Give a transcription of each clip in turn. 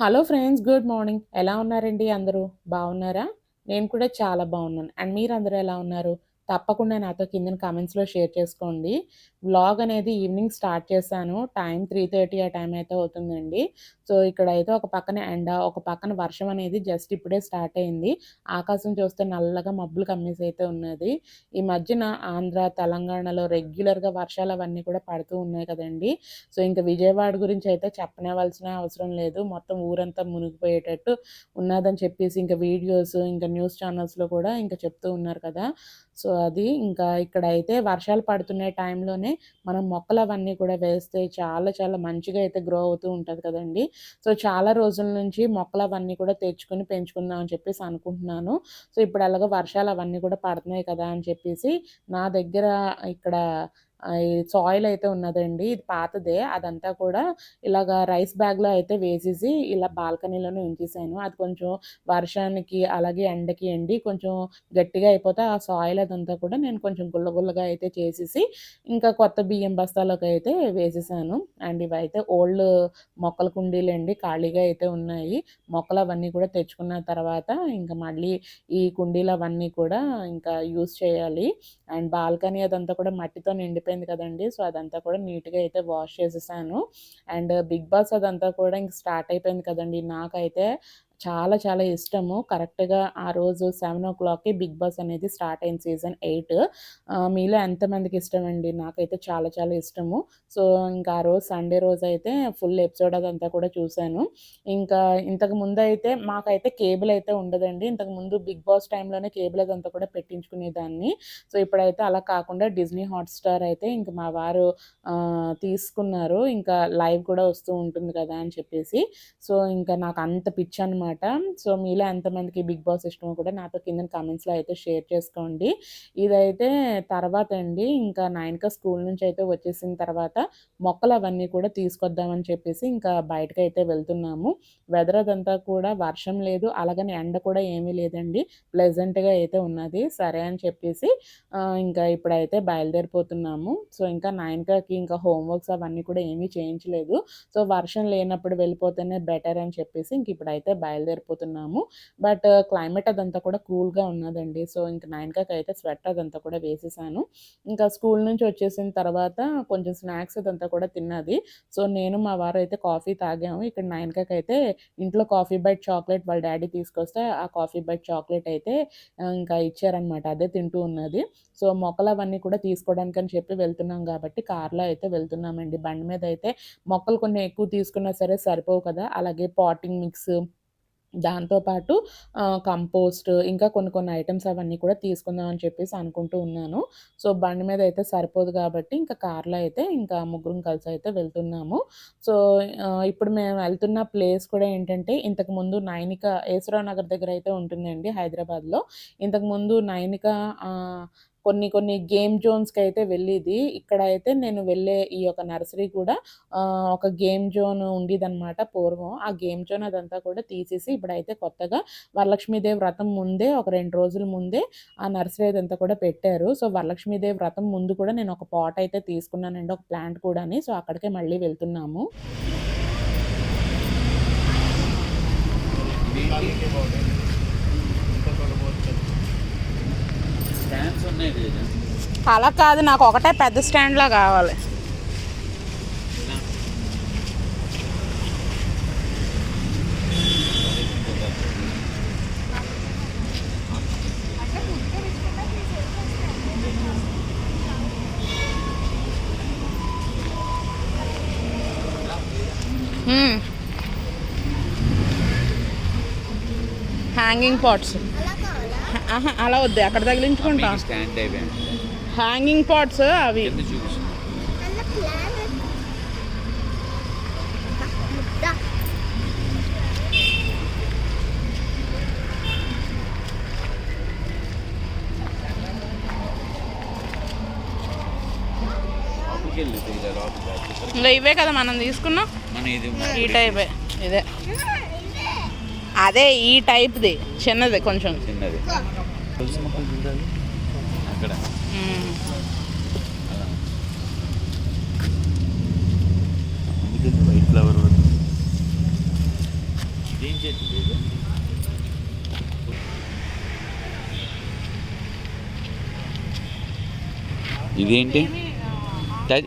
Hello friends good morning. ఎలా ఉన్నారండి అందరూ? బాగున్నారా? నేను కూడా చాలా బాగున్నాను. అండ్ మీరు అందరూ ఎలా ఉన్నారు? తప్పకుండా నాతో కింద కామెంట్స్లో షేర్ చేసుకోండి. వ్లాగ్ అనేది ఈవినింగ్ స్టార్ట్ చేశాను. టైం త్రీ థర్టీ ఆ టైం అయితే అవుతుందండి. సో ఇక్కడ అయితే ఒక పక్కన ఎండ ఒక పక్కన వర్షం అనేది జస్ట్ ఇప్పుడే స్టార్ట్ అయింది. ఆకాశం చూస్తే నల్లగా మబ్బులు కమ్మేసి అయితే ఉన్నది. ఈ మధ్యన ఆంధ్ర తెలంగాణలో రెగ్యులర్గా వర్షాలు అవన్నీ కూడా పడుతూ ఉన్నాయి కదండి. సో ఇంకా విజయవాడ గురించి అయితే చెప్పనేవలసిన అవసరం లేదు. మొత్తం ఊరంతా మునిగిపోయేటట్టు ఉన్నదని చెప్పేసి ఇంకా వీడియోస్ ఇంకా న్యూస్ ఛానల్స్లో కూడా ఇంకా చెప్తూ ఉన్నారు కదా. సో అది. ఇంకా ఇక్కడైతే వర్షాలు పడుతున్న టైంలోనే మనం మొక్కలు అవన్నీ కూడా వేస్తే చాలా చాలా మంచిగా అయితే గ్రో అవుతూ ఉంటుంది కదండి. సో చాలా రోజుల నుంచి మొక్కలు అవన్నీ కూడా తెచ్చుకొని పెంచుకుందాం అని చెప్పేసి అనుకుంటున్నాను. సో ఇప్పుడు అలాగ వర్షాలు అవన్నీ కూడా పడుతున్నాయి కదా అని చెప్పేసి నా దగ్గర ఇక్కడ సాయిల్ అయితే ఉన్నదండి. ఇది పాతదే. అదంతా కూడా ఇలాగ రైస్ బ్యాగ్లో అయితే వేసేసి ఇలా బాల్కనీలోనే ఉంచేసాను. అది కొంచెం వర్షానికి అలాగే ఎండకి ఎండి కొంచెం గట్టిగా అయిపోతే ఆ సాయిల్ అదంతా కూడా నేను కొంచెం గుల్లగుల్లగా అయితే చేసేసి ఇంకా కొత్త బియ్యం బస్తాలోకి అయితే వేసేసాను. అండ్ ఇవైతే ఓల్డ్ మొక్కల కుండీలు అండి. ఖాళీగా అయితే ఉన్నాయి. మొక్కలు అవన్నీ కూడా తెచ్చుకున్న తర్వాత ఇంకా మళ్ళీ ఈ కుండీలు అవన్నీ కూడా ఇంకా యూస్ చేయాలి. అండ్ బాల్కనీ అదంతా కూడా మట్టితో నిండిపోయి అయిపోయింది కదండి. సో అదంతా కూడా నీట్గా అయితే వాష్ చేసేసాను. అండ్ బిగ్ బాస్ అదంతా కూడా ఇంక స్టార్ట్ అయిపోయింది కదండి. నాకైతే చాలా చాలా ఇష్టము. కరెక్ట్గా ఆ రోజు సెవెన్ ఓ క్లాక్కి బిగ్ బాస్ అనేది స్టార్ట్ అయింది సీజన్ ఎయిట్. మీలో ఎంతమందికి ఇష్టం అండి నాకైతే చాలా చాలా ఇష్టము. సో ఇంకా ఆ రోజు సండే రోజు అయితే ఫుల్ ఎపిసోడ్ అదంతా కూడా చూశాను. ఇంకా ఇంతకు ముందు అయితే మాకైతే కేబుల్ అయితే ఉండదండి. ఇంతకు ముందు బిగ్ బాస్ టైంలోనే కేబుల్ అదంతా కూడా పెట్టించుకునేదాన్ని. సో ఇప్పుడైతే అలా కాకుండా డిజ్నీ హాట్స్టార్ అయితే ఇంకా మా వారు తీసుకున్నారు. ఇంకా లైవ్ కూడా వస్తూ ఉంటుంది కదా అని చెప్పేసి. సో ఇంకా నాకు అంత పిచ్చి అనమాట అనమాట సో మీలో ఎంతమందికి బిగ్ బాస్ ఇష్టమో కూడా నాతో కింద కామెంట్స్లో అయితే షేర్ చేసుకోండి. ఇదైతే తర్వాత అండి. ఇంకా నైన్క స్కూల్ నుంచి అయితే వచ్చేసిన తర్వాత మొక్కలు అవన్నీ కూడా తీసుకొద్దామని చెప్పేసి ఇంకా బయటకు అయితే వెళ్తున్నాము. వెదర్ అదంతా కూడా వర్షం లేదు. అలాగని ఎండ కూడా ఏమీ లేదండి. ప్లెజెంట్గా అయితే ఉన్నది. సరే అని చెప్పేసి ఇంకా ఇప్పుడైతే బయలుదేరిపోతున్నాము. సో ఇంకా నాయనకకి ఇంకా హోంవర్క్స్ అవన్నీ కూడా ఏమీ చేయించలేదు. సో వర్షం లేనప్పుడు వెళ్ళిపోతేనే బెటర్ అని చెప్పేసి ఇంక ఇప్పుడైతే బయలు బయలుదేరిపోతున్నాము. బట్ క్లైమేట్ అదంతా కూడా కూల్గా ఉన్నదండి. సో ఇంకా నైన్కాక్ అయితే స్వెటర్ అదంతా కూడా వేసేసాను. ఇంకా స్కూల్ నుంచి వచ్చేసిన తర్వాత కొంచెం స్నాక్స్ అదంతా కూడా తిన్నది. సో నేను మా వారు అయితే కాఫీ తాగాము. ఇక్కడ నైన్కాక్ అయితే ఇంట్లో కాఫీ బైట్ చాక్లెట్ వాళ్ళ డాడీ తీసుకొస్తే ఆ కాఫీ బైట్ చాక్లెట్ అయితే ఇంకా ఇచ్చారనమాట అదే తింటూ ఉన్నది. సో మొక్కలు అవన్నీ కూడా తీసుకోవడానికి అని చెప్పి వెళ్తున్నాం కాబట్టి కార్లో అయితే వెళ్తున్నామండి. బండి మీద అయితే మొక్కలు కొన్ని ఎక్కువ తీసుకున్నా సరే సరిపోవు కదా. అలాగే పాటింగ్ మిక్స్ దాంతోపాటు కంపోస్ట్ ఇంకా కొన్ని కొన్ని ఐటమ్స్ అవన్నీ కూడా తీసుకుందాం అని చెప్పేసి అనుకుంటూ ఉన్నాను. సో బండి మీద అయితే సరిపోదు కాబట్టి ఇంకా కార్లో అయితే ఇంకా ముగ్గురం కలిసి అయితే వెళ్తున్నాము. సో ఇప్పుడు మేము వెళ్తున్న ప్లేస్ కూడా ఏంటంటే ఇంతకుముందు నైనిక ఏసరావు నగర్ దగ్గర అయితే ఉంటుందండి హైదరాబాద్లో. ఇంతకుముందు నైనిక కొన్ని కొన్ని గేమ్ జోన్స్కి అయితే వెళ్ళేది. ఇక్కడ అయితే నేను వెళ్ళే ఈ యొక్క నర్సరీ కూడా ఒక గేమ్ జోన్ ఉండేదన్నమాట పూర్వం. ఆ గేమ్ జోన్ అదంతా కూడా తీసేసి ఇప్పుడైతే కొత్తగా వరలక్ష్మీదేవి వ్రతం ముందే ఒక రెండు రోజుల ముందే ఆ నర్సరీ అదంతా కూడా పెట్టారు. సో వరలక్ష్మీదేవి వ్రతం ముందు కూడా నేను ఒక పాట్ అయితే తీసుకున్నానండి ఒక ప్లాంట్ కూడా సో అక్కడికే మళ్ళీ వెళ్తున్నాము. అలా కాదు నాకు ఒకటే పెద్ద స్టాండ్లో కావాలి. హ్యాంగింగ్ పాట్స్ అలా వద్దు అక్కడ తగిలించుకుంటా. హ్యాంగింగ్ పాట్స్ అవి. ఇంకా ఇవే కదా మనం తీసుకున్నాం. ఈ టైపే ఇదే. అదే ఈ టైప్ది. చిన్నది కొంచెం. చిన్నది. అక్కడ. వైట్ ఫ్లవర్ ఇదేం చెట్టు ఇది? ఇదేంటి?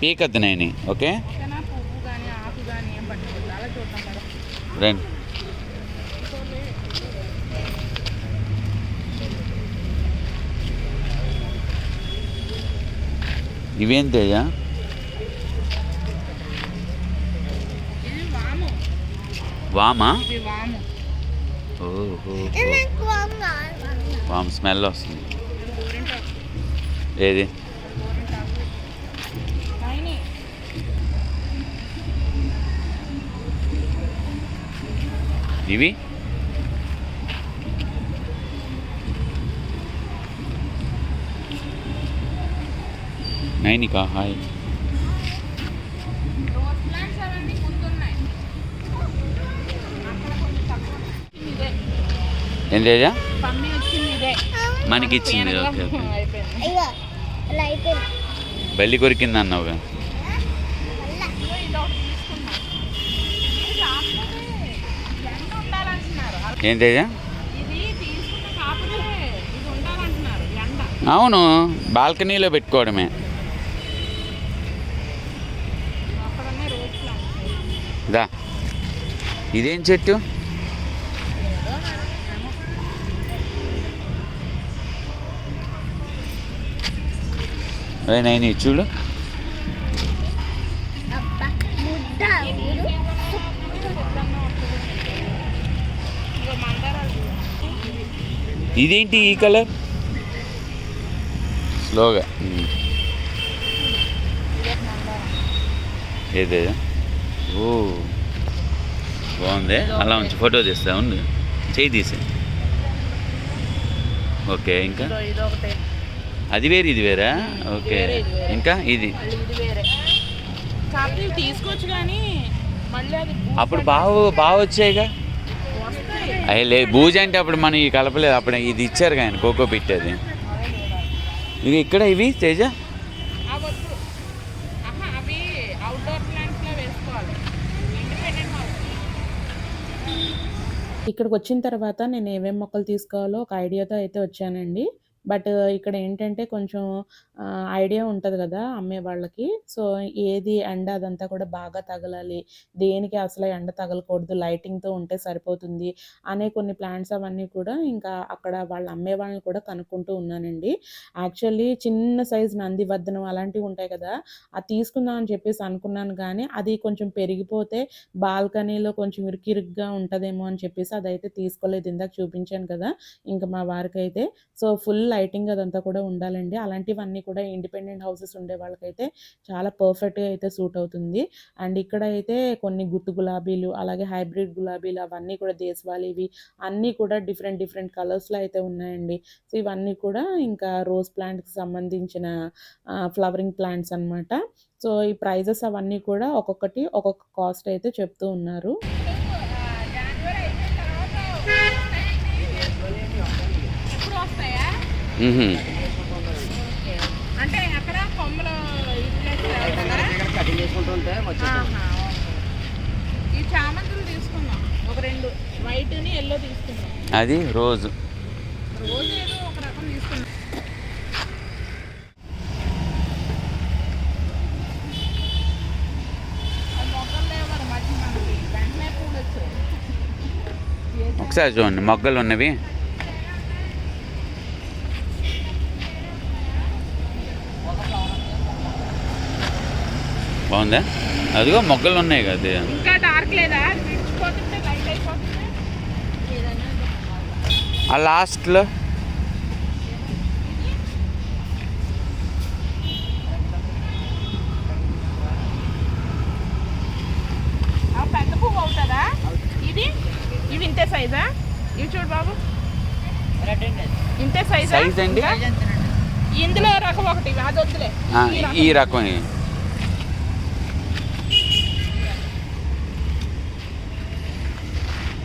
పీకద్దు నేను ఓకే? ఓకేనా పువ్వు కానీ ఆకు కానీ ఏం పట్టుకోవద్దు అలా చూద్దాం కదా రండి ఇవేం తేజ వామా? ఇది ఓహో. వామ్ స్మెల్ వస్తుంది. ఏది? ఇవి నైనికా హాయ్ రోజ్ ప్లాంట్స్ అవన్నీ ముందున్నాయి అక్కడ కొంచెం తక్కువ ఇదే ఏం పమ్మి వచ్చింది ఇదే మనకి ఇచ్చింది తేనెగా ఓకే ఓకే. అయిపోయింది అయ్యో అలా అయిపోయింది. బల్లి కొరికింది ఉండాలంటున్నారు ఏం తేజ అవును బాల్కనీలో పెట్టుకోవడమే అక్కడనే రోజ్ ప్లాంట్స్ దా ఇదేం చెట్టు? నైని చూడు. ఇదేంటి ఈ కలర్? స్లోగా. ఏదే ఓ. బాగుంది. అలా ఉంచి ఫోటో తీస్తా ఉంది చేయి తీసే. ఓకే ఇంకా? అది వేరు ఇది వేరా? ఓకే. ఇంకా? ఇది. తీసుకోవచ్చు కానీ అది అప్పుడు బాగా బాగా వచ్చాయిగా? వస్తాయి. అయ్యే లే బూజ అంటే అప్పుడు మనం ఈ కలపలేదు. అప్పుడు ఇది ఇచ్చారు కానీ కోకో పెట్టేది ఇవి ఇక్కడ ఇవి తేజ అవద్దు ఆహా అవి అవుట్డోర్ ప్లాంట్స్లో వేసుకోవాలి ఇండిపెండెంట్ హౌస్ ఇక్కడికి వచ్చిన తర్వాత నేను ఏమేమి మొక్కలు తీసుకోవాలో ఒక ఐడియాతో అయితే వచ్చానండి. బట్ ఇక్కడ ఏంటంటే కొంచెం ఐడియా ఉంటుంది కదా అమ్మే వాళ్ళకి. సో ఏది ఎండ అదంతా కూడా బాగా తగలాలి. దేనికి అసలు ఎండ తగలకూడదు? లైటింగ్తో ఉంటే సరిపోతుంది అనే కొన్ని ప్లాంట్స్ అవన్నీ కూడా ఇంకా అక్కడ వాళ్ళు అమ్మే వాళ్ళని కూడా కనుక్కుంటూ ఉన్నానండి. యాక్చువల్లీ చిన్న సైజ్ నందివర్ధనం అలాంటివి ఉంటాయి కదా అది తీసుకుందాం అని చెప్పేసి అనుకున్నాను కానీ అది కొంచెం పెరిగిపోతే బాల్కనీలో కొంచెం ఇరుకిరుగ్గా ఉంటుందేమో అని చెప్పేసి అదైతే తీసుకోలేదు. ఇందాక చూపించాను కదా ఇంకా మా వారికి అయితే సో ఫుల్ లైటింగ్ అదంతా కూడా ఉండాలండి. అలాంటివన్నీ కూడా ఇండిపెండెంట్ హౌసెస్ ఉండే వాళ్ళకైతే చాలా పర్ఫెక్ట్గా అయితే సూట్ అవుతుంది. అండ్ ఇక్కడ అయితే కొన్ని గుత్తు గులాబీలు అలాగే హైబ్రిడ్ గులాబీలు అవన్నీ కూడా దేశవాళీవి అన్నీ కూడా డిఫరెంట్ డిఫరెంట్ కలర్స్లో అయితే ఉన్నాయండి. సో ఇవన్నీ కూడా ఇంకా రోజ్ ప్లాంట్కి సంబంధించిన ఫ్లవరింగ్ ప్లాంట్స్ అన్నమాట. సో ఈ ప్రైజెస్ అవన్నీ కూడా ఒక్కొక్కటి ఒక్కొక్క కాస్ట్ అయితే చెప్తూ ఉన్నారు. ఎప్పుడు వస్తాయా మ్హూ. అంటే అక్కడ కొమ్మలు కటింగ్ చేసుకుంటుంటే ఈ చామంతులు తీసుకుందాం ఒక రెండు. వైట్ని ఎల్లో తీసుకుందాం అది రోజు. రోజు ఏదో ఒక రకం వచ్చాయి. ఒకసారి చూడండి మొగ్గలు ఉన్నవి. బాగుందా? అదిగో మొగ్గలు ఉన్నాయి కదా ఇంకా డార్క్ లేదా? ఆ లాస్ట్లో ఆ పెద్ద పువ్వు అవుతుందా? ఇది? ఇవి ఇంతే సైజా ఇవి చూడు బాబు. ఇంతే సైజా సైజ్ అండి? ఇందులో రకం ఒకటి అది వద్దులే. ఈ రకం.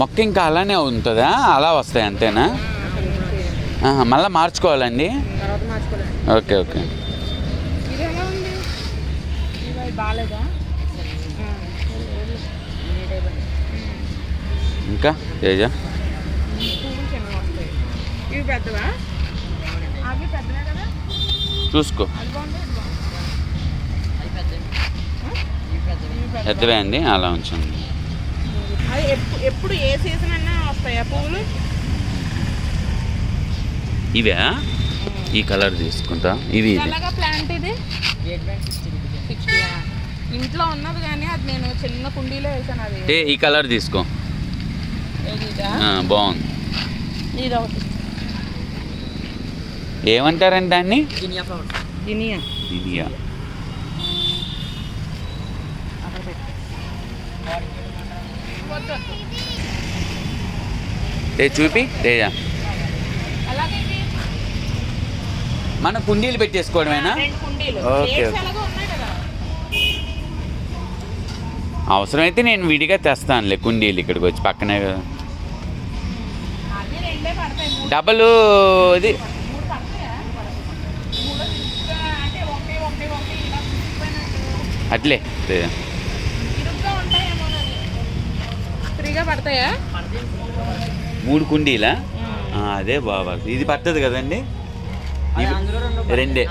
మొక్క ఇంకా అలానే ఉంటుందా? అలా వస్తాయి అంతేనా? మళ్ళీ మార్చుకోవాలండి? Okay okay. ఇంకా తేజ? చూసుకో? పెద్దవే అండి అలా ఉంచండి. అది ఎప్పుడు ఎప్పుడు ఏ సీజన్ అయినా వస్తాయా పువ్వులు? ఇవే? ఈ కలర్ తీసుకుంటా. ఇవి ప్లాంట్ ఇది? ఇంట్లో ఉన్నది కానీ అది నేను చిన్న కుండీలో వేసాను అది. ఏ ఈ కలర్ తీసుకో. ఏది ఇదా? ఆ, బాగుంది. ఇది ఒకటి. ఏమంటారండి దాన్ని? గినియా ఫ్లవర్ గినియా ఇదియా అక్కడ పెట్టు. ఏ చూపి. తేజ మన కుండీలు పెట్టేసుకోవడమేనా? ఓకే, అవసరమైతే నేను విడిగా తెస్తానులే కుండీలు ఇక్కడికి వచ్చి పక్కనే కదా. డబల్ ఇది. మూడు పడతాయా మూడు ఇరుగ్గా అంటే ఒకటి ఒకటి ఒకటి ఇలా తిప్పిపోయినట్టు అట్లే తేజ ఇరుగ్గా ఉంటాయేమో ఫ్రీగా పడతాయా? మూడు కుండీలా? అదే బాగా ఇది పడుతుంది కదండి? రెండు రెండే.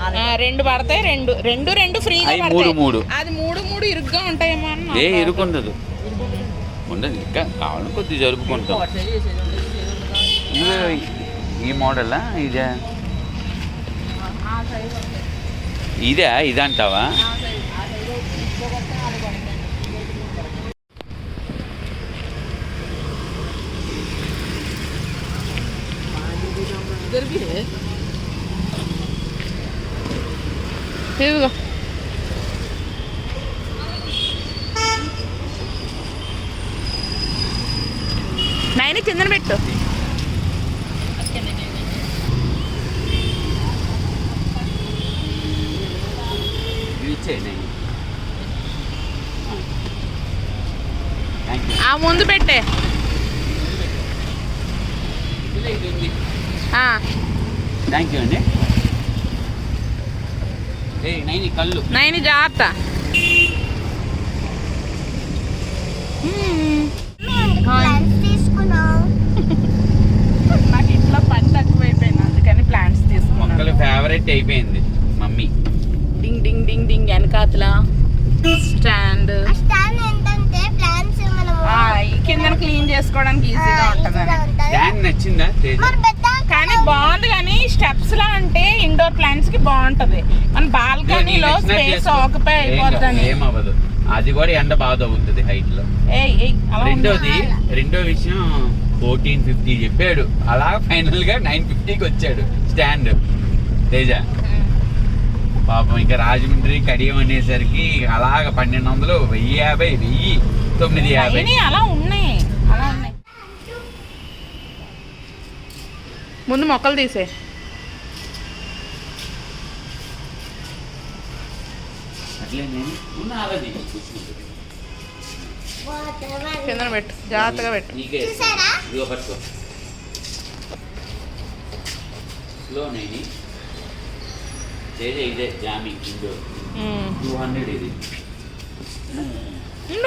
పడతాయి రెండు. రెండు రెండు ఫ్రీగా పడతాయి. మూడు, మూడు. అది మూడు మూడు ఇరుగ్గా ఉంటాయేమో అని ఏ నాకు ఇరుకుండదు ఉండదు. ఇంకా కావాలని కొద్దిగా జరుపుకుంటాం ఈ మోడలా? ఇదే? ఆ సైజ్ ఉంటాయి ఇదే? ఇదంటావా ఆ సైజ్ ఆ సైజ్ ఇంకొకటి అది కొడతాను ఇదిగో నైన్ కిందన పెట్టు ఇవి ఇచ్చేయి థ్యాంక్ యూ ఆ ముందు పెట్టే ఇందులో ఇది ఉంది ఆ, థ్యాంక్ యూ అండి. నైని కళ్ళు. నైన్ జాగ్రత్త. నాకు ఇంట్లో పని తక్కువైపోయింది అందుకని ప్లాంట్స్ తీసుకున్నాను. ఫేవరెట్ అయిపోయింది మమ్మీ. డింగ్ డింగ్ డింగ్ డింగ్ వెనకాతల. స్టాండ్. స్టాండ్ ఏంటంటే ప్లాన్స్ మనము కింద క్లీన్ చేసుకోవడానికి ఈజీగా ఉంటుంది. స్టాండ్ నచ్చిందా? కానీ బాగుంది కానీ స్టెప్స్ లా అంటే ఇండోర్ ప్లాంట్స్కి బాగుంటది. మన బాల్కనీలో స్పేస్. ఆక్యుపై ఏమవ్వదు అది కూడా ఎండ బాగా తగ్గుతుంది హైట్లో. రెండోది రెండో విషయం ఫోర్టీన్ ఫిఫ్టీ చెప్పాడు. అలా ఫైనల్గా నైన్ ఫిఫ్టీకి వచ్చాడు. స్టాండ్ తేజ. పాపం ఇంకా రాజమండ్రి కడియం అనేసరికి అలాగ పన్నెండు వందలు వెయ్యి యాభై వెయ్యి తొమ్మిది యాభై. అలా ఉన్నాయి. అలా ఉన్నాయి. ముందు మొక్కలు తీసే. కింద పెట్టు. జాగ్రత్తగా పెట్టు. ఇదే జామి ఇండో ఉమ్. టూ హండ్రెడ్ ఇది.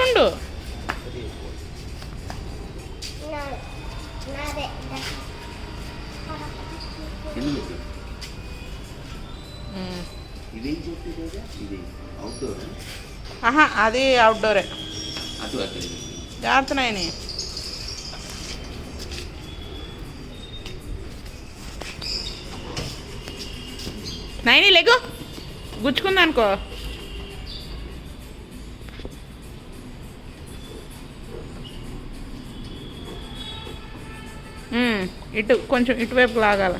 ఉండు, ఇదేం అవుట్డోర్ ఆహా అది అవుట్డోరే అటు అటు జాగ్రత్త నాయని నైని లెగు గుచ్చుకుందనుకో ఇటు కొంచెం ఇటువైపు లాగాల.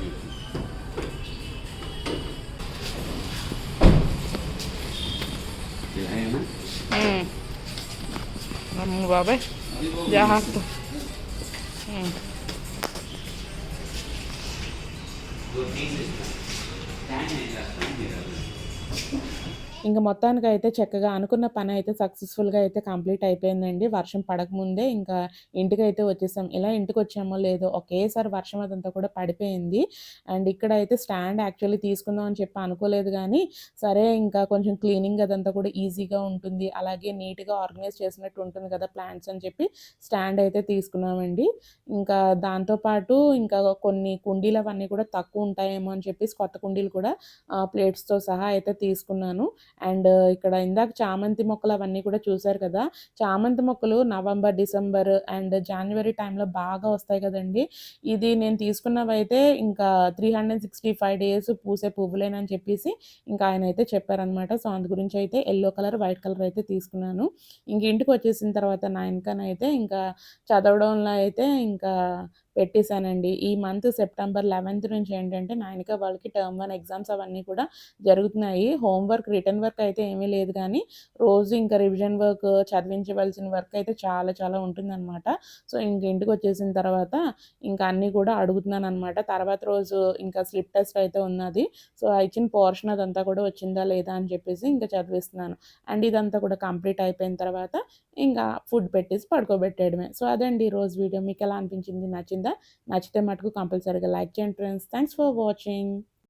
బాబాయ్ అదిగో. జాగ్రత్త ఉమ్. ఇంకా మొత్తానికి అయితే చక్కగా అనుకున్న పని అయితే సక్సెస్ఫుల్గా అయితే కంప్లీట్ అయిపోయిందండి. వర్షం పడకముందే ఇంకా ఇంటికి అయితే వచ్చేసాం. ఇలా ఇంటికి వచ్చామో లేదో ఒకేసారి వర్షం అదంతా కూడా పడిపోయింది. అండ్ ఇక్కడ అయితే స్టాండ్ యాక్చువల్లీ తీసుకుందాం అని చెప్పి అనుకోలేదు కానీ సరే ఇంకా కొంచెం క్లీనింగ్ అదంతా కూడా ఈజీగా ఉంటుంది. అలాగే నీట్గా ఆర్గనైజ్ చేసినట్టు ఉంటుంది కదా ప్లాంట్స్ అని చెప్పి స్టాండ్ అయితే తీసుకున్నామండి. ఇంకా దాంతోపాటు ఇంకా కొన్ని కుండీలు అవన్నీ కూడా తక్కువ ఉంటాయేమో అని చెప్పేసి కొత్త కుండీలు కూడా ప్లేట్స్తో సహా అయితే తీసుకున్నాను. అండ్ ఇక్కడ ఇందాక చామంతి మొక్కలు అవన్నీ కూడా చూశారు కదా. చామంతి మొక్కలు నవంబర్ డిసెంబర్ అండ్ జనవరి టైంలో బాగా వస్తాయి కదండి. ఇది నేను తీసుకున్నవైతే ఇంకా three hundred sixty five days పూసే పువ్వులేనని చెప్పేసి ఇంకా ఆయన అయితే చెప్పారనమాట సో అందు గురించి అయితే ఎల్లో కలర్ వైట్ కలర్ అయితే తీసుకున్నాను. ఇంక ఇంటికి వచ్చేసిన తర్వాత నా అయితే ఇంకా చదవడంలో అయితే ఇంకా పెట్టేశానండి. ఈ మంత్ సెప్టెంబర్ లెవెన్త్ నుంచి ఏంటంటే నాయనక వాళ్ళకి టర్మ్ వన్ ఎగ్జామ్స్ అవన్నీ కూడా జరుగుతున్నాయి. హోంవర్క్ రిటర్న్ వర్క్ అయితే ఏమీ లేదు కానీ రోజు ఇంకా రివిజన్ వర్క్ చదివించవలసిన వర్క్ అయితే చాలా చాలా ఉంటుందన్నమాట. సో ఇంక ఇంటికి వచ్చేసిన తర్వాత ఇంకా అన్నీ కూడా అడుగుతున్నాను అనమాట తర్వాత రోజు ఇంకా స్లిప్ టెస్ట్ అయితే ఉన్నది. సో ఇచ్చిన పోర్షన్ అదంతా కూడా వచ్చిందా లేదా అని చెప్పేసి ఇంకా చదివిస్తున్నాను. అండ్ ఇదంతా కూడా కంప్లీట్ అయిపోయిన తర్వాత ఇంకా ఫుడ్ పెట్టేసి పడుకోబెట్టేయడమే. సో అదండి ఈ రోజు వీడియో. మీకు ఎలా అనిపించింది? నచ్చిందా? నచ్చితే మటుకు కంపల్సరీగా లైక్ చేయండి ఫ్రెండ్స్ థ్యాంక్స్ ఫర్ వాచింగ్